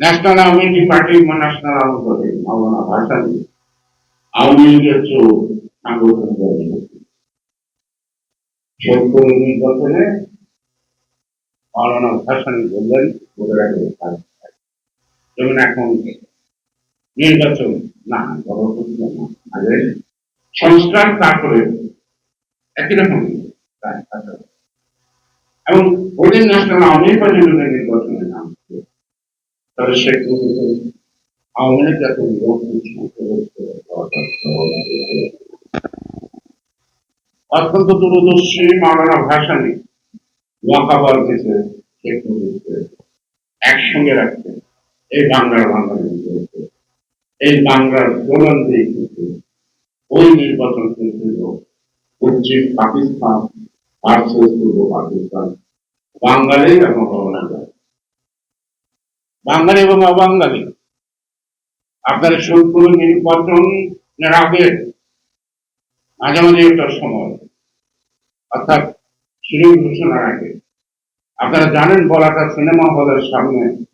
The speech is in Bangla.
National Awami League party national Awami করে মাওলানা ভাসানি আওয়ামী লীগের চোর সাংগঠনিক সত্তর নির্বাচনে মাওলানা ভাসানি বললেন ভোটের আগে যেমন এখন নির্বাচন, না গণতন্ত্র না, আগে সংস্কার তারপরে একই রকম এবং ওদের ন্যাশনাল আওয়ামী পার্টি যদি নির্বাচনে নাম অত্যন্ত দূরদর্শী ওয়াকাবার দিতে একসঙ্গে রাখতে এই বাংলার বাঙালি এই বাংলার দোলন দিয়ে কিন্তু ওই নির্বাচন কিন্তু পশ্চিম পাকিস্তান ভার্সেস পূর্ব পাকিস্তান বাঙালি এবং বাঙালি এবং অবাঙালি আপনার সম্পূর্ণ নির্বাচনের মাঝে মাঝে একটা সময়। অর্থাৎ সুযোগ ঘোষণার আগে। আপনারা জানেন বলাটা সিনেমা হলের সামনে